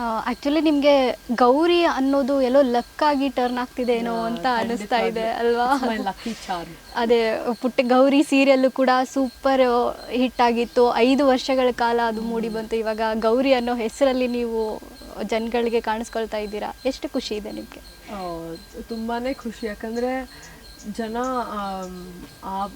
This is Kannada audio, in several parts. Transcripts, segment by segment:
ಆಕ್ಚುಲಿ ನಿಮ್ಗೆ ಗೌರಿ ಅನ್ನೋದು ಎಲ್ಲೋ ಲಕ್ ಆಗಿ ಟರ್ನ್ ಆಗ್ತಿದೆ ಏನೋ ಅಂತ ಅನಿಸ್ತಾ ಇದೆ ಅಲ್ವಾ? ಅದೇ ಪುಟ್ಟ ಗೌರಿ ಸೀರಿಯಲ್ಲು ಕೂಡ ಸೂಪರ್ ಹಿಟ್ ಆಗಿತ್ತು. ಐದು ವರ್ಷಗಳ ಕಾಲ ಅದು ಮೂಡಿ ಬಂತು. ಇವಾಗ ಗೌರಿ ಅನ್ನೋ ಹೆಸರಲ್ಲಿ ನೀವು ಜನಗಳಿಗೆ ಕಾಣಿಸ್ಕೊಳ್ತಾ ಇದ್ದೀರಾ? ಎಷ್ಟು ಖುಷಿ ಇದೆ ನಿಮಗೆ? ತುಂಬಾ ಖುಷಿ. ಯಾಕಂದರೆ ಜನ ಆ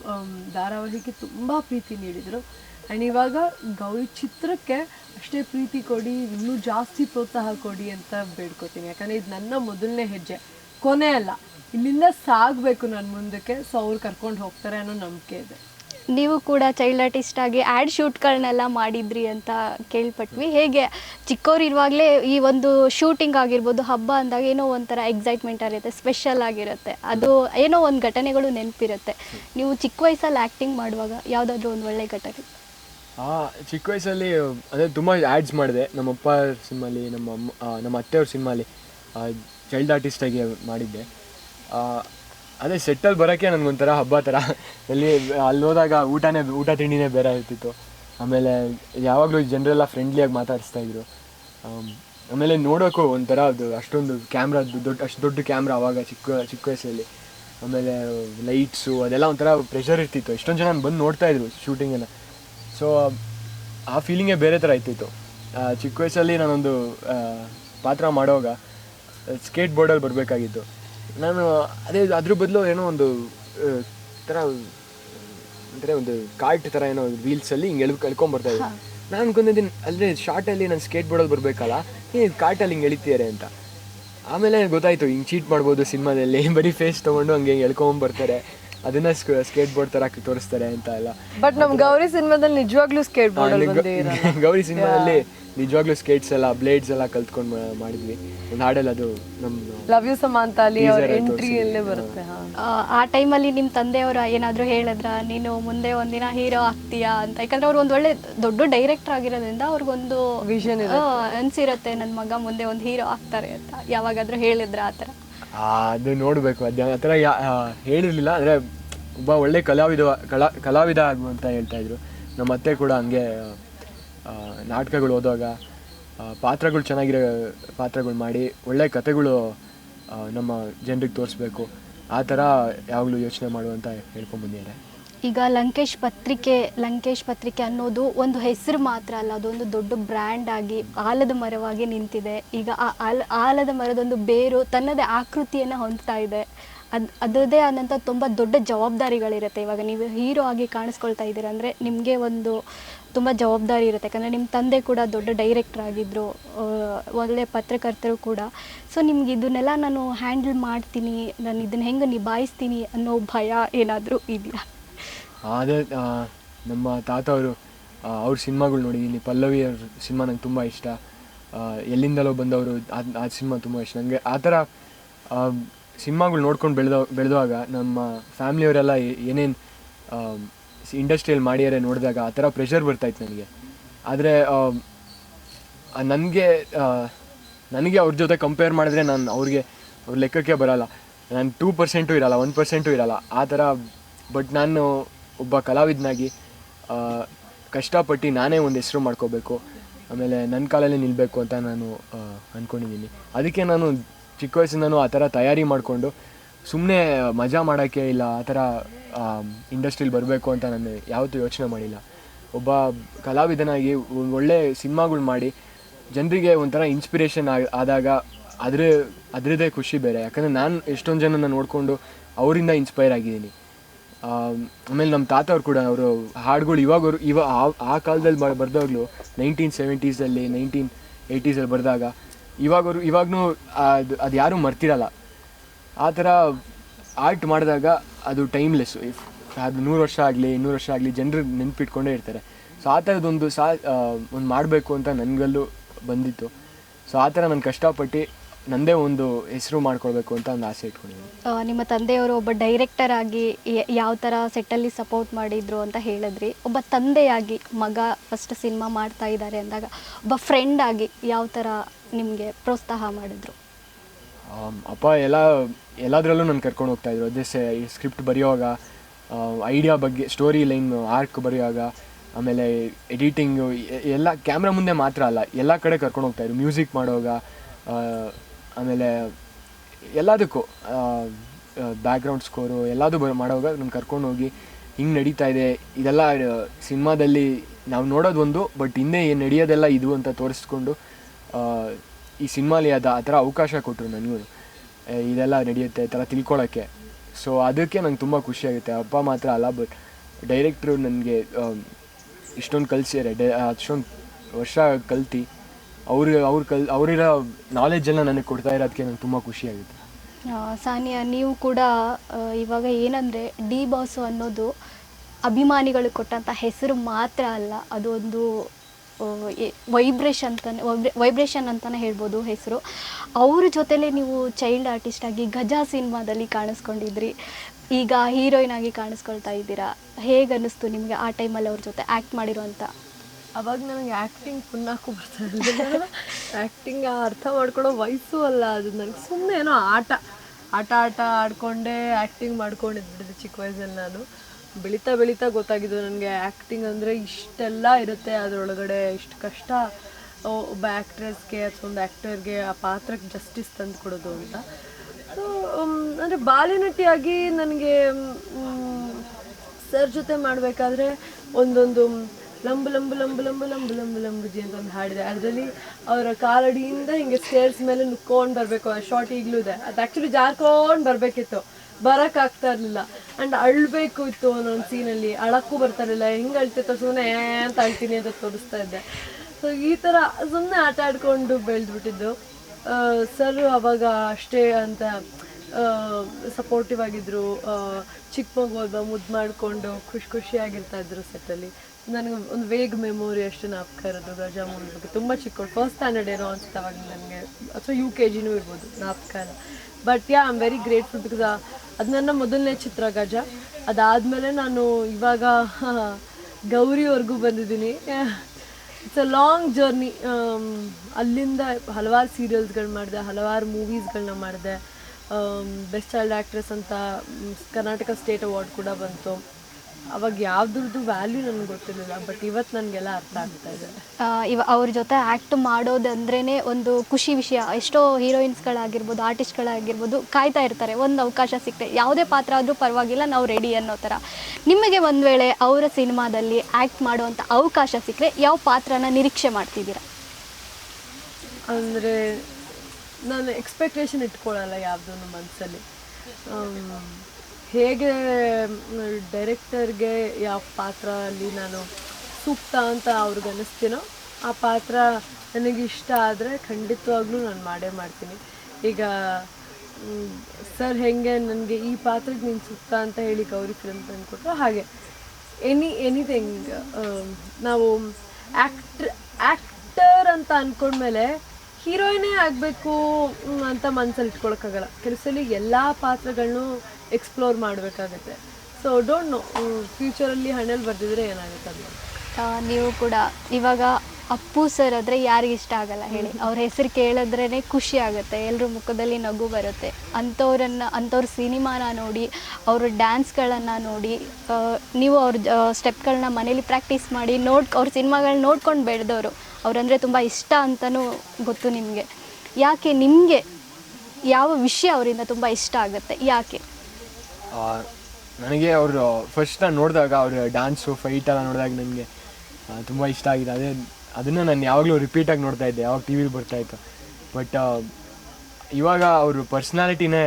ಧಾರಾವಾಹಿಗೆ ತುಂಬ ಪ್ರೀತಿ ನೀಡಿದರು. ಆ್ಯಂಡ್ ಇವಾಗ ಗೌರಿ ಚಿತ್ರಕ್ಕೆ ಅಷ್ಟೇ ಪ್ರೀತಿ ಕೊಡಿ, ಇನ್ನೂ ಜಾಸ್ತಿ ಪ್ರೋತ್ಸಾಹ ಕೊಡಿ ಅಂತ ಬೇಡ್ಕೋತೀನಿ. ಯಾಕಂದರೆ ಇದು ನನ್ನ ಮೊದಲನೇ ಹೆಜ್ಜೆ. ಕೊನೆ ಅಲ್ಲ, ಇಲ್ಲಿಂದ ಸಾಗಬೇಕು ನನ್ನ ಮುಂದಕ್ಕೆ. ಸೊ ಅವ್ರು ಕರ್ಕೊಂಡು ಹೋಗ್ತಾರೆ ಅನ್ನೋ ನಂಬಿಕೆ ಇದೆ. ನೀವು ಕೂಡ ಚೈಲ್ಡ್ ಆರ್ಟಿಸ್ಟ್ ಆಗಿ ಆ್ಯಡ್ ಶೂಟ್ಗಳನ್ನೆಲ್ಲ ಮಾಡಿದ್ರಿ ಅಂತ ಕೇಳ್ಪಟ್ವಿ. ಹೇಗೆ ಚಿಕ್ಕವರಿರುವಾಗಲೇ ಈ ಒಂದು ಶೂಟಿಂಗ್ ಆಗಿರ್ಬೋದು, ಹಬ್ಬ ಅಂದಾಗ ಏನೋ ಒಂಥರ ಎಕ್ಸೈಟ್ಮೆಂಟ್ ಆಗಿರುತ್ತೆ ಸ್ಪೆಷಲ್ ಆಗಿರುತ್ತೆ. ಅದು ಏನೋ ಒಂದು ಘಟನೆಗಳು ನೆನಪಿರುತ್ತೆ. ನೀವು ಚಿಕ್ಕ ವಯಸ್ಸಲ್ಲಿ ಆ್ಯಕ್ಟಿಂಗ್ ಮಾಡುವಾಗ ಯಾವುದಾದ್ರೂ ಒಂದು ಒಳ್ಳೆ ಘಟನೆ? ಚಿಕ್ಕ ವಯಸ್ಸಲ್ಲಿ ಅಂದರೆ ತುಂಬ ಆ್ಯಡ್ಸ್ ಮಾಡಿದೆ. ನಮ್ಮ ಅಪ್ಪ ಸಿನಿಮಾಲಿ, ನಮ್ಮ ಅಮ್ಮ ನಮ್ಮ ಅತ್ತೆಯವ್ರ ಸಿನಿಮಾಲಿ ಚೈಲ್ಡ್ ಆರ್ಟಿಸ್ಟಾಗಿ ಮಾಡಿದ್ದೆ. ಅದೇ ಸೆಟ್ಟಲ್ಲಿ ಬರೋಕ್ಕೆ ನನಗೊಂಥರ ಹಬ್ಬ ಥರ. ಅಲ್ಲಿ ಅಲ್ಲಿ ಹೋದಾಗ ಊಟನೇ, ಊಟ ತಿಂಡಿನೇ ಬೇರೆ ಇರ್ತಿತ್ತು. ಆಮೇಲೆ ಯಾವಾಗಲೂ ಜನರೆಲ್ಲ ಫ್ರೆಂಡ್ಲಿಯಾಗಿ ಮಾತಾಡಿಸ್ತಾ ಇದ್ರು. ಆಮೇಲೆ ನೋಡೋಕು ಒಂಥರ ಅದು ಅಷ್ಟೊಂದು ಕ್ಯಾಮ್ರಾ ದೊಡ್ಡ ಅಷ್ಟು ದೊಡ್ಡ ಕ್ಯಾಮ್ರಾ ಅವಾಗ ಚಿಕ್ಕ ಚಿಕ್ಕ ವಯಸ್ಸಲ್ಲಿ. ಆಮೇಲೆ ಲೈಟ್ಸು ಅದೆಲ್ಲ ಒಂಥರ ಪ್ರೆಷರ್ ಇರ್ತಿತ್ತು. ಎಷ್ಟೊಂದು ಜನ ಬಂದು ನೋಡ್ತಾಯಿದ್ರು ಶೂಟಿಂಗನ್ನು ಸೊ ಆ ಫೀಲಿಂಗೇ ಬೇರೆ ಥರ ಇತ್ತಿತ್ತು ಚಿಕ್ಕ ವಯಸ್ಸಲ್ಲಿ ನಾನೊಂದು ಪಾತ್ರ ಮಾಡೋವಾಗ ಸ್ಕೇಟ್ ಬೋರ್ಡಲ್ಲಿ ಬರಬೇಕಾಗಿತ್ತು. ನಾನು ಅದೇ ಅದ್ರ ಬದಲು ಏನೋ ಒಂದು ಥರ ಅಂದರೆ ಒಂದು ಕಾರ್ಟ್ ಥರ ಏನೋ ವೀಲ್ಸಲ್ಲಿ ಹಿಂಗೆ ಎಳ್ ಎಳ್ಕೊಂಬರ್ತಾ ಇದ್ದೆ. ನಾನು ಅನ್ಕೊಂಡಿದ್ದೀನಿ ಅಂದರೆ ಶಾರ್ಟಲ್ಲಿ ನಾನು ಸ್ಕೇಟ್ ಬೋರ್ಡಲ್ಲಿ ಬರಬೇಕಲ್ಲ ಈ ಕಾರ್ಟಲ್ಲಿ ಹಿಂಗೆ ಎಳಿತೀಯಾರೆ ಅಂತ. ಆಮೇಲೆ ಗೊತ್ತಾಯಿತು ಹಿಂಗೆ ಚೀಟ್ ಮಾಡ್ಬೋದು ಸಿನಿಮಾದಲ್ಲಿ ಬರೀ ಫೇಸ್ ತೊಗೊಂಡು ಹಂಗೆ ಹಿಂಗೆ ಎಳ್ಕೊಂಬರ್ತಾರೆ ಅದನ್ನ ಸ್ಕೇಟ್ ಬೋರ್ಡ್ ತರ ತೋರಿಸ್ತಾರೆ ಅಂತ ಎಲ್ಲ. ಬಟ್ ನಮ್ ಗೌರಿ ಸಿನಿಮಾದಲ್ಲಿ ನಿಜವಾಗ್ಲೂ ಸ್ಕೇಟ್ ಬೋರ್ಡ್ ಗ- ಗೌರಿ ಸಿನಿಮಾದಲ್ಲಿ ನಿಜವಾಗ್ಲೂ ಸ್ಕೇಟ್ಸ್ ಎಲ್ಲ ಬ್ಲೇಡ್ಸ್ ಎಲ್ಲ ಕಲ್ತ್ಕೊಂಡು ಮಾಡಿದ್ವಿ. ಒಂದು ಹಾಡಲ್ಲಿ ಅದು ನಮ್ಮ ಲವ್ ಯು ಸಮಾಂತ ಅಲ್ಲಿ ಅವ್ರ ಎಂಟ್ರಿ ಅಲ್ಲಿ ಬರುತ್ತೆ ಹಾ. ಆ, ಆ ಟೈಮಲ್ಲಿ ನಿಮ್ಮ ತಂದೆಯವರ ಏನಾದರೂ ಹೇಳಿದ್ರ? ನೀನು ಮುಂದೆ ಒಂದಿನ ಹೀರೋ ಆಗ್ತೀಯಾ ಅಂತ? ಯಾಕಂದ್ರೆ ಅವ್ರು ಒಂದು ಒಳ್ಳೆ ದೊಡ್ಡ ಡೈರೆಕ್ಟರ್ ಆಗಿರೋದ್ರಿಂದ ಅವ್ರಿಗೊಂದು ವಿಷನ್ ಅನ್ಸಿರುತ್ತೆ ಅನ್ಸಿರತ್ತೆ ನನ್ನ ಮಗ ಮುಂದೆ ಒಂದು ಹೀರೋ ಆಗ್ತಾರೆ ಅಂತ. ಯಾವಾಗಾದ್ರೂ ಹೇಳಿದ್ರ ಆತರ ಥರ? ಅದು ನೋಡಬೇಕು. ಅದ ಆ ಥರ ಹೇಳಿರ್ಲಿಲ್ಲ ಅಂದರೆ ಒಬ್ಬ ಒಳ್ಳೆ ಕಲಾವಿದ, ಕಲಾ, ಕಲಾವಿದ ಆಗು ಅಂತ ಹೇಳ್ತಾ ಇದ್ರು. ನಮ್ಮ ಅತ್ತೆ ಕೂಡ ಹಂಗೆ ನಾಟಕಗಳು ಓದುವಾಗ ಪಾತ್ರಗಳು ಚೆನ್ನಾಗಿರೋ ಪಾತ್ರಗಳು ಮಾಡಿ, ಒಳ್ಳೆ ಕತೆಗಳು ನಮ್ಮ ಜನರಿಗೆ ತೋರಿಸ್ಬೇಕು. ಆ ಥರ ಯಾವಾಗಲೂ ಯೋಚನೆ ಮಾಡು ಅಂತ ಹೇಳ್ಕೊಂಬಂದಿದ್ದಾರೆ ಈಗ ಲಂಕೇಶ್ ಪತ್ರಿಕೆ ಲಂಕೇಶ್ ಪತ್ರಿಕೆ ಅನ್ನೋದು ಒಂದು ಹೆಸರು ಮಾತ್ರ ಅಲ್ಲ, ಅದೊಂದು ದೊಡ್ಡ ಬ್ರ್ಯಾಂಡ್ ಆಗಿ ಆಲದ ಮರವಾಗಿ ನಿಂತಿದೆ. ಈಗ ಆ ಆಲ, ಆಲದ ಮರದೊಂದು ಬೇರು ತನ್ನದೇ ಆಕೃತಿಯನ್ನು ಹೊಂದ್ತಾ ಇದೆ. ಅದು ಅದರದೇ ಆದಂಥ ತುಂಬ ದೊಡ್ಡ ಜವಾಬ್ದಾರಿಗಳಿರುತ್ತೆ. ಇವಾಗ ನೀವು ಹೀರೋ ಆಗಿ ಕಾಣಿಸ್ಕೊಳ್ತಾ ಇದ್ದೀರ ಅಂದರೆ ನಿಮಗೆ ಒಂದು ತುಂಬ ಜವಾಬ್ದಾರಿ ಇರುತ್ತೆ. ಯಾಕಂದರೆ ನಿಮ್ಮ ತಂದೆ ಕೂಡ ದೊಡ್ಡ ಡೈರೆಕ್ಟರ್ ಆಗಿದ್ದರು ಒಳ್ಳೆ ಪತ್ರಕರ್ತರು ಕೂಡ. ಸೊ ನಿಮ್ಗೆ ಇದನ್ನೆಲ್ಲ ನಾನು ಹ್ಯಾಂಡಲ್ ಮಾಡ್ತೀನಿ, ನಾನು ಇದನ್ನು ಹೆಂಗೆ ನಿಭಾಯಿಸ್ತೀನಿ ಅನ್ನೋ ಭಯ ಏನಾದರೂ ಇದೆಯಾ? ಅದೇ ನಮ್ಮ ತಾತ ಅವರು ಅವ್ರ ಸಿನಿಮಾಗಳು ನೋಡಿದ್ದೀನಿ ಪಲ್ಲವಿ ಅವ್ರ ಸಿನಿಮಾ ನಂಗೆ ತುಂಬ ಇಷ್ಟ. ಎಲ್ಲಿಂದಲೋ ಬಂದವರು ಅದು ಆ ಸಿನಿಮಾ ತುಂಬ ಇಷ್ಟ. ನನಗೆ ಆ ಥರ ಸಿನಿಮಾಗಳು ನೋಡ್ಕೊಂಡು ಬೆಳೆದ ಬೆಳೆದಾಗ ನಮ್ಮ ಫ್ಯಾಮ್ಲಿಯವರೆಲ್ಲ ಏನೇನು ಇಂಡಸ್ಟ್ರಿಯಲ್ಲಿ ಮಾಡ್ಯಾರೆ ನೋಡಿದಾಗ ಆ ಥರ ಪ್ರೆಷರ್ ಬರ್ತಾಯಿತ್ತು ನನಗೆ. ಆದರೆ ನನಗೆ ನನಗೆ ಅವ್ರ ಜೊತೆ ಕಂಪೇರ್ ಮಾಡಿದ್ರೆ ನಾನು ಅವ್ರಿಗೆ, ಅವ್ರ ಲೆಕ್ಕಕ್ಕೆ ಬರೋಲ್ಲ. ನಾನು ಟೂ ಪರ್ಸೆಂಟು ಇರಲ್ಲ, ಒನ್ ಪರ್ಸೆಂಟು ಇರೋಲ್ಲ, ಆ ಥರ, ಬಟ್ ನಾನು ಒಬ್ಬ ಕಲಾವಿದನಾಗಿ ಕಷ್ಟಪಟ್ಟು ನಾನೇ ಒಂದು ಹೆಸರು ಮಾಡ್ಕೋಬೇಕು, ಆಮೇಲೆ ನನ್ನ ಕಾಲಲ್ಲಿ ನಿಲ್ಲಬೇಕು ಅಂತ ನಾನು ಅಂದ್ಕೊಂಡಿದ್ದೀನಿ ಅದಕ್ಕೆ ನಾನು ಚಿಕ್ಕ ವಯಸ್ಸಿಂದನೂ ಆ ಥರ ತಯಾರಿ ಮಾಡಿಕೊಂಡು ಸುಮ್ಮನೆ ಮಜಾ ಮಾಡೋಕ್ಕೆ ಇಲ್ಲ, ಆ ಥರ ಇಂಡಸ್ಟ್ರೀಲಿ ಬರಬೇಕು ಅಂತ ನಾನು ಯಾವತ್ತೂ ಯೋಚನೆ ಮಾಡಿಲ್ಲ. ಒಬ್ಬ ಕಲಾವಿದನಾಗಿ ಒಳ್ಳೆ ಸಿನಿಮಾಗಳು ಮಾಡಿ, ಜನರಿಗೆ ಒಂಥರ ಇನ್ಸ್ಪಿರೇಷನ್ ಆದಾಗ ಅದರ ಅದರದೇ ಖುಷಿ ಬೇರೆ. ಯಾಕಂದರೆ ನಾನು ಎಷ್ಟೊಂದು ಜನನ ನೋಡಿಕೊಂಡು ಅವರಿಂದ ಇನ್ಸ್ಪೈರ್ ಆಗಿದ್ದೀನಿ. ಆಮೇಲೆ ನಮ್ಮ ತಾತ ಅವ್ರು ಕೂಡ ಅವರು ಹಾಡುಗಳು ಇವಾಗವರು ಇವ ಆ- ಕಾಲದಲ್ಲಿ ಬರ್ದಾಗಲೂ ನೈನ್ಟೀನ್ ಸೆವೆಂಟೀಸಲ್ಲಿ ನೈನ್ಟೀನ್ ಏಯ್ಟೀಸಲ್ಲಿ ಬರೆದಾಗ ಇವಾಗವರು ಇವಾಗೂ ಅದು ಅದು ಯಾರೂ ಮರ್ತಿರಲ್ಲ. ಆ ಥರ ಆರ್ಟ್ ಮಾಡಿದಾಗ ಅದು ಟೈಮ್ಲೆಸ್ ಅದು ನೂರು ವರ್ಷ ಆಗಲಿ, ಇನ್ನೂರು ವರ್ಷ ಆಗಲಿ ಜನರು ನೆನ್ಪಿಟ್ಕೊಂಡೇ ಇರ್ತಾರೆ. ಸೊ ಆ ಥರದ್ದೊಂದು ಸಾ ಒಂದು ಮಾಡಬೇಕು ಅಂತ ನನಗಲ್ಲೂ ಬಂದಿತ್ತು. ಸೊ ಆ ಥರ ನಾನು ಕಷ್ಟಪಟ್ಟು ನನ್ನದೇ ಒಂದು ಹೆಸರು ಮಾಡ್ಕೊಳ್ಬೇಕು ಅಂತ ಒಂದು ಆಸೆ ಇಟ್ಕೊಂಡಿದ್ದೀನಿ ಆ, ನಿಮ್ಮ ತಂದೆಯವರು ಒಬ್ಬ ಡೈರೆಕ್ಟರ್ ಆಗಿ ಯ- ಯಾವ ಥರ ಸೆಟ್ಟಲ್ಲಿ ಸಪೋರ್ಟ್ ಮಾಡಿದ್ರು ಅಂತ ಹೇಳಿದ್ರಿ. ಒಬ್ಬ ತಂದೆಯಾಗಿ ಮಗ ಫಸ್ಟ್ ಸಿನಿಮಾ ಮಾಡ್ತಾ ಇದ್ದಾರೆ ಅಂದಾಗ ಒಬ್ಬ ಫ್ರೆಂಡ್ ಆಗಿ ಯಾವ ಥರ ನಿಮಗೆ ಪ್ರೋತ್ಸಾಹ ಮಾಡಿದ್ರು? ಆಮ್, ಅಪ್ಪ ಎಲ್ಲ ಎಲ್ಲದರಲ್ಲೂ ನಾನು ಕರ್ಕೊಂಡು ಹೋಗ್ತಾ ಇದ್ರು. ಅದೇ ಸೆ ಸ್ಕ್ರಿಪ್ಟ್ ಬರೆಯುವಾಗ ಐಡಿಯಾ ಬಗ್ಗೆ ಸ್ಟೋರಿ ಲೈನ್ ಆರ್ಕ್ ಬರೆಯುವಾಗ ಆಮೇಲೆ ಎಡಿಟಿಂಗು ಎಲ್ಲ ಕ್ಯಾಮ್ರಾ ಮುಂದೆ ಮಾತ್ರ ಅಲ್ಲ ಎಲ್ಲ ಕಡೆ ಕರ್ಕೊಂಡು ಹೋಗ್ತಾಯಿದ್ರು ಮ್ಯೂಸಿಕ್ ಮಾಡುವಾಗ ಆಮೇಲೆ ಎಲ್ಲದಕ್ಕೂ ಬ್ಯಾಕ್ಗ್ರೌಂಡ್ ಸ್ಕೋರು ಎಲ್ಲದೂ ಬ, ಮಾಡೋವಾಗ ನಾನು ಕರ್ಕೊಂಡು ಹೋಗಿ, ಹಿಂಗೆ ನಡೀತಾ ಇದೆ, ಇದೆಲ್ಲ ಸಿನಿಮಾದಲ್ಲಿ ನಾವು ನೋಡೋದು ಒಂದು, ಬಟ್ ಹಿಂದೆ ಏನು ನಡೆಯೋದೆಲ್ಲ ಇದು ಅಂತ ತೋರಿಸ್ಕೊಂಡು ಈ ಸಿನಿಮಾಲಿ ಅದು ಆ ಥರ ಅವಕಾಶ ಕೊಟ್ಟರು ನನಗೂ ಇದೆಲ್ಲ ನಡೆಯುತ್ತೆ, ಈ ಥರ ತಿಳ್ಕೊಳ್ಳೋಕ್ಕೆ ಸೊ ಅದಕ್ಕೆ ನಂಗೆ ತುಂಬ ಖುಷಿಯಾಗುತ್ತೆ ಅಪ್ಪ ಮಾತ್ರ ಅಲ್ಲ, ಬಟ್ ಡೈರೆಕ್ಟ್ರು ನನಗೆ ಇಷ್ಟೊಂದು ಕಲಿಸಿದ್ದಾರೆ. ಡೈ ಅಷ್ಟೊಂದು ವರ್ಷ ಕಲ್ತು. ಅವ್ರು ಅವ್ರ ಕಲ್ ಅವರಿರೋ ನಾಲೆಜೆಲ್ಲ ನನಗೆ ಕೊಡ್ತಾ ಇರೋದಕ್ಕೆ ನಂಗೆ ತುಂಬ ಖುಷಿಯಾಗುತ್ತೆ ಆ, ಸಾನಿಯಾ ನೀವು ಕೂಡ ಇವಾಗ ಏನಂದರೆ ಡಿ ಬಾಸು ಅನ್ನೋದು ಅಭಿಮಾನಿಗಳು ಕೊಟ್ಟಂಥ ಹೆಸರು ಮಾತ್ರ ಅಲ್ಲ ಅದು ಒಂದು ವೈಬ್ರೇಷನ್ ಅಂತಾನೆ ವೈಬ್ರೇಷನ್ ಅಂತಲೇ ಹೇಳ್ಬೋದು ಹೆಸರು. ಅವ್ರ ಜೊತೆಲೇ ನೀವು ಚೈಲ್ಡ್ ಆರ್ಟಿಸ್ಟ್ ಆಗಿ ಗಜಾ ಸಿನಿಮಾದಲ್ಲಿ ಕಾಣಿಸ್ಕೊಂಡಿದ್ರಿ. ಈಗ ಹೀರೋಯಿನ್ ಆಗಿ ಕಾಣಿಸ್ಕೊಳ್ತಾ ಇದ್ದೀರಾ. ಹೇಗೆ ಅನ್ನಿಸ್ತು ನಿಮಗೆ ಆ ಟೈಮಲ್ಲಿ ಅವ್ರ ಜೊತೆ ಆ್ಯಕ್ಟ್ ಮಾಡಿರೋಂಥ ಅವಾಗ ನನಗೆ ಆ್ಯಕ್ಟಿಂಗ್ ಪುನ್ನಾಕು ಬರ್ತಾ ಇರಲಿಲ್ಲ. ಆ್ಯಕ್ಟಿಂಗ್ ಅರ್ಥ ಮಾಡ್ಕೊಳ್ಳೋ ವಯಸ್ಸು ಅಲ್ಲ ಅದು. ನನಗೆ ಸುಮ್ಮನೆ ಏನೋ ಆಟ. ಆಟ ಆಟ ಆಡ್ಕೊಂಡೇ ಆ್ಯಕ್ಟಿಂಗ್ ಮಾಡ್ಕೊಂಡಿದ್ಬಿಟ್ಟಿದ್ದೆ ಚಿಕ್ಕ ವಯಸ್ಸಲ್ಲಿ ನಾನು. ಬೆಳೀತಾ ಬೆಳೀತಾ ಗೊತ್ತಾಗಿದ್ದು ನನಗೆ ಆ್ಯಕ್ಟಿಂಗ್ ಅಂದರೆ ಇಷ್ಟೆಲ್ಲ ಇರುತ್ತೆ ಅದರೊಳಗಡೆ. ಇಷ್ಟು ಕಷ್ಟ. ಒಬ್ಬ ಆ್ಯಕ್ಟ್ರೆಸ್ಗೆ ಅಥವಾ ಒಂದು ಆ್ಯಕ್ಟರ್ಗೆ ಆ ಪಾತ್ರಕ್ಕೆ ಜಸ್ಟಿಸ್ ತಂದು ಕೊಡೋದು ಅಂತ. ಸೊ ಅಂದರೆ ಬಾಲ್ಯನಟಿಯಾಗಿ ನನಗೆ ಸರ್ ಜೊತೆ ಮಾಡಬೇಕಾದ್ರೆ ಒಂದೊಂದು ಲಂಬು ಲಂಬು ಲಂಬು ಲಂಬು ಲಂಬು ಲಂಬು ಲಂಬುಜಿ ಅಂತ ಒಂದು ಹಾಡಿದೆ. ಅದರಲ್ಲಿ ಅವರ ಕಾಲಡಿಯಿಂದ ಹಿಂಗೆ ಸ್ಟೇರ್ಸ್ ಮೇಲೆ ನುಕ್ಕೊಂಡು ಬರಬೇಕು, ಆ ಶಾರ್ಟ್ ಈಗಲೂ ಇದೆ. ಅದು ಆ್ಯಕ್ಚುಲಿ ಜಾರ್ಕೊಂಡು ಬರಬೇಕಿತ್ತು. ಬರೋಕ್ಕಾಗ್ತಾ ಇರಲಿಲ್ಲ. ಆ್ಯಂಡ್ ಅಳ್ಬೇಕು ಇತ್ತು ಒಂದೊಂದು ಸೀನಲ್ಲಿ ಅಳಕ್ಕೂ ಬರ್ತಾ ಇರಲಿಲ್ಲ. ಹೆಂಗೆ ಅಳ್ತಿತ್ತು ಸುಮ್ಮನೆ ಅಂತ ಅಳ್ತೀನಿ ಅಂತ ತೋರಿಸ್ತಾ ಇದ್ದೆ. ಸೊ ಈ ಥರ ಸುಮ್ಮನೆ ಆಟ ಆಡ್ಕೊಂಡು ಬೆಳೆದ್ಬಿಟ್ಟಿದ್ದು. ಸರ್ ಅವಾಗ ಅಷ್ಟೇ ಅಂತ ಸಪೋರ್ಟಿವ್ ಆಗಿದ್ರು ಚಿಕ್ಕ ಮಗು ಅಲ್ವಾ, ಮುದ್ದು ಮಾಡಿಕೊಂಡು ಖುಷಿ ಖುಷಿಯಾಗಿರ್ತಾ ಇದ್ರು ಸೆಟ್ಟಲ್ಲಿ ನನಗೆ ಒಂದು ವೇಗ್ ಮೆಮೊರಿ ಅಷ್ಟು ನಾಪ್ಕ ಇರೋದು ಗಜಾ ಮೂವಿ ಬಗ್ಗೆ ತುಂಬ ಚಿಕ್ಕ ಫಸ್ಟ್ ಸ್ಟ್ಯಾಂಡರ್ಡ್ ಏನೋ ಅನ್ಸುತ್ತೆ ಅವಾಗ ನನಗೆ. ಅಥವಾ ಯು ಕೆ ಜಿನೂ ಇರ್ಬೋದು ನಾಪ್ಕ but ya I am very grateful because ಅದು ನನ್ನ ಮೊದಲನೇ ಚಿತ್ರ ಗಜ. ಅದಾದಮೇಲೆ ನಾನು ಇವಾಗ ಗೌರಿವರೆಗೂ ಬಂದಿದ್ದೀನಿ. ಇಟ್ಸ್ ಅ ಲಾಂಗ್ ಜರ್ನಿ ಅಲ್ಲಿಂದ ಹಲವಾರು ಸೀರಿಯಲ್ಸ್ಗಳು ಮಾಡಿದೆ, ಹಲವಾರು ಮೂವೀಸ್ಗಳನ್ನ ಮಾಡಿದೆ. ಬೆಸ್ಟ್ ಚೈಲ್ಡ್ ಆ್ಯಕ್ಟ್ರೆಸ್ ಅಂತ ಕರ್ನಾಟಕ ಸ್ಟೇಟ್ ಅವಾರ್ಡ್ ಕೂಡ ಬಂತು. ಅವಾಗ ಯಾವ್ದ್ರದ್ದು ವ್ಯಾಲ್ಯೂ ನನಗೆ ಗೊತ್ತಿರಲಿಲ್ಲ ಬಟ್ ಇವತ್ತು ನನಗೆಲ್ಲ ಅರ್ಥ ಆಗ್ತಾ ಇದೆ. ಇವ ಅವ್ರ ಜೊತೆ ಆ್ಯಕ್ಟ್ ಮಾಡೋದಂದ್ರೇ ಒಂದು ಖುಷಿ ವಿಷಯ. ಎಷ್ಟೋ ಹೀರೋಯಿನ್ಸ್ಗಳಾಗಿರ್ಬೋದು ಆರ್ಟಿಸ್ಟ್ಗಳಾಗಿರ್ಬೋದು ಕಾಯ್ತಾ ಇರ್ತಾರೆ ಒಂದು ಅವಕಾಶ ಸಿಕ್ತೆ. ಯಾವುದೇ ಪಾತ್ರ ಆದರೂ ಪರವಾಗಿಲ್ಲ ನಾವು ರೆಡಿ ಅನ್ನೋ ಥರ. ನಿಮಗೆ ಒಂದು ವೇಳೆ ಅವರ ಸಿನಿಮಾದಲ್ಲಿ ಆ್ಯಕ್ಟ್ ಮಾಡುವಂಥ ಅವಕಾಶ ಸಿಕ್ಕರೆ ಯಾವ ಪಾತ್ರನ ನಿರೀಕ್ಷೆ ಮಾಡ್ತಿದ್ದೀರಾ? ಅಂದರೆ ನಾನು ಎಕ್ಸ್ಪೆಕ್ಟೇಷನ್ ಇಟ್ಕೊಳ್ಳಲ್ಲ ಯಾವುದೂ ಮನಸ್ಸಲ್ಲಿ ಹೇಗೆ ಡೈರೆಕ್ಟರ್ಗೆ ಯಾವ ಪಾತ್ರ ಅಲ್ಲಿ ನಾನು ಸೂಕ್ತ ಅಂತ ಅವ್ರಿಗೆ ಅನ್ನಿಸ್ತೀನೋ ಆ ಪಾತ್ರ ನನಗೆ ಇಷ್ಟ ಆದರೆ ಖಂಡಿತವಾಗ್ಲೂ ನಾನು ಮಾಡೇ ಮಾಡ್ತೀನಿ. ಈಗ ಸರ್ ಹೆಂಗೆ ನನಗೆ ಈ ಪಾತ್ರಕ್ಕೆ ನೀನು ಸೂಕ್ತ ಅಂತ ಹೇಳಿ ಗೌರಿ ಫಿಲ್ಮ್ ತಂದುಕೊಟ್ರು ಹಾಗೆ. ಎನಿ ಎನಿಥಿಂಗ್ ನಾವು ಆ್ಯಕ್ಟ್ರ್ ಆ್ಯಕ್ಟರ್ ಅಂತ ಅಂದ್ಕೊಂಡ್ಮೇಲೆ ಹೀರೋಯಿನೇ ಆಗಬೇಕು ಅಂತ ಮನ್ಸಲ್ಲಿ ಇಟ್ಕೊಳಕ್ಕಾಗಲ್ಲ ಕೆಲಸದಲ್ಲಿ ಎಲ್ಲ ಪಾತ್ರಗಳನ್ನೂ ಎಕ್ಸ್ಪ್ಲೋರ್ ಮಾಡಬೇಕಾಗತ್ತೆ. ಸೊ ಡೋಂಟ್ ನೋ ಫ್ಯೂಚರಲ್ಲಿ ಹಣ್ಣಲ್ಲಿ ಬರ್ದಿದ್ರೆ ಏನಾಗುತ್ತೆ ಅದು ನೀವು ಕೂಡ ಇವಾಗ ಅಪ್ಪು ಸರ್ ಆದರೆ ಯಾರಿಗೆ ಇಷ್ಟ ಆಗಲ್ಲ ಹೇಳಿ. ಅವ್ರ ಹೆಸರು ಕೇಳಿದ್ರೇ ಖುಷಿ ಆಗುತ್ತೆ ಎಲ್ಲರ ಮುಖದಲ್ಲಿ ನಗು ಬರುತ್ತೆ. ಅಂಥವ್ರನ್ನ ಅಂಥವ್ರ ಸಿನಿಮಾನ ನೋಡಿ ಅವ್ರ ಡ್ಯಾನ್ಸ್ಗಳನ್ನು ನೋಡಿ ನೀವು ಅವ್ರ ಸ್ಟೆಪ್ಗಳನ್ನ ಮನೇಲಿ ಪ್ರಾಕ್ಟೀಸ್ ಮಾಡಿ ನೋಡ್ ಅವ್ರ ಸಿನಿಮಾಗಳನ್ನ ನೋಡ್ಕೊಂಡು ಬೆಳೆದವರು. ಅವರಂದರೆ ತುಂಬ ಇಷ್ಟ ಅಂತಲೂ ಗೊತ್ತು ನಿಮಗೆ. ಯಾಕೆ ನಿಮಗೆ ಯಾವ ವಿಷಯ ಅವರಿಂದ ತುಂಬ ಇಷ್ಟ ಆಗುತ್ತೆ? ಯಾಕೆ? ನನಗೆ ಅವರು ಫಸ್ಟ್ ನಾನು ನೋಡಿದಾಗ ಅವ್ರ ಡ್ಯಾನ್ಸು ಫೈಟ್ ಎಲ್ಲ ನೋಡಿದಾಗ ನನಗೆ ತುಂಬ ಇಷ್ಟ ಆಗಿದೆ. ಅದೇ, ಅದನ್ನು ನಾನು ಯಾವಾಗಲೂ ರಿಪೀಟಾಗಿ ನೋಡ್ತಾ ಇದ್ದೆ. ಯಾವಾಗ ಟಿ ವಿಲಿ ಬರ್ತಾಯಿತ್ತು ಬಟ್ ಇವಾಗ ಅವರು ಪರ್ಸ್ನಾಲಿಟಿನೇ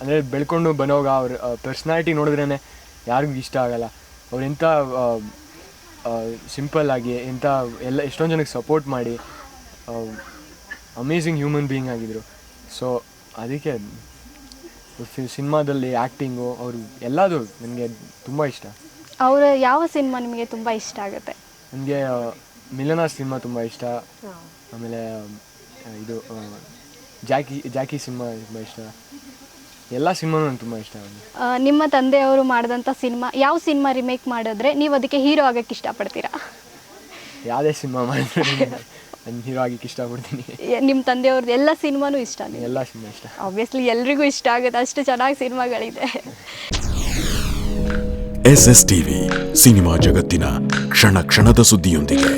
ಅಂದರೆ ಬೆಳ್ಕೊಂಡು ಬರೋವಾಗ ಅವ್ರ ಪರ್ಸ್ನಾಲಿಟಿ ನೋಡಿದ್ರೇ ಯಾರಿಗೂ ಇಷ್ಟ ಆಗಲ್ಲ. ಅವ್ರು ಎಂಥ ಸಿಂಪಲ್ ಆಗಿ ಎಂಥ ಎಲ್ಲ ಎಷ್ಟೊಂದು ಜನಕ್ಕೆ ಸಪೋರ್ಟ್ ಮಾಡಿ ಅಮೇಝಿಂಗ್ ಹ್ಯೂಮನ್ ಬೀಯಿಂಗ್ ಆಗಿದ್ರು. ಸೊ ಅದಕ್ಕೆ ಸಿನಿಮಾದಲ್ಲಿ ಆ್ಯಕ್ಟಿಂಗು ಅವರು ಎಲ್ಲದು ನನಗೆ ತುಂಬ ಇಷ್ಟ. ಅವರ ಯಾವ ಸಿನಿಮಾ ನಿಮಗೆ ತುಂಬ ಇಷ್ಟ ಆಗುತ್ತೆ? ನನಗೆ ಮಿಲನ ಸಿನಿಮಾ ತುಂಬ ಇಷ್ಟ. ಆಮೇಲೆ ಇದು ಜಾಕಿ ಜಾಕಿ ಸಿನಿಮಾ ತುಂಬ ಇಷ್ಟ. ಎಲ್ಲ ಸಿನಿಮಾನು ನಂಗೆ ತುಂಬ ಇಷ್ಟ ಆಗಿದೆ ಆ, ನಿಮ್ಮ ತಂದೆಯವರು ಮಾಡಿದಂಥ ಸಿನಿಮಾ ಯಾವ ಸಿನಿಮಾ ರಿಮೇಕ್ ಮಾಡಿದ್ರೆ ನೀವು ಅದಕ್ಕೆ ಹೀರೋ ಆಗಕ್ಕೆ ಇಷ್ಟಪಡ್ತೀರಾ? ಯಾವುದೇ ಸಿನಿಮಾ ಮಾಡಿದ್ರೆ ನಾನು ಹೀರೋ ಆಗಿಕ್ಕೆ ಇಷ್ಟಪಡ್ತೀನಿ. ನಿಮ್ಮ ತಂದೆಯವ್ರದ್ದು ಎಲ್ಲ ಸಿನಿಮಾನೂ ಇಷ್ಟ ನೀವು ಎಲ್ಲ ಸಿನಿಮಾ ಇಷ್ಟ. ಆಬ್ವಿಯಸ್ಲಿ ಎಲ್ರಿಗೂ ಇಷ್ಟ ಆಗುತ್ತೆ ಅಷ್ಟು ಚೆನ್ನಾಗಿ ಸಿನಿಮಾಗಳಿದೆ. ಎಸ್ ಎಸ್ ಟಿವಿ ಸಿನಿಮಾ ಜಗತ್ತಿನ ಕ್ಷಣ ಕ್ಷಣದ ಸುದ್ದಿಯೊಂದಿಗೆ.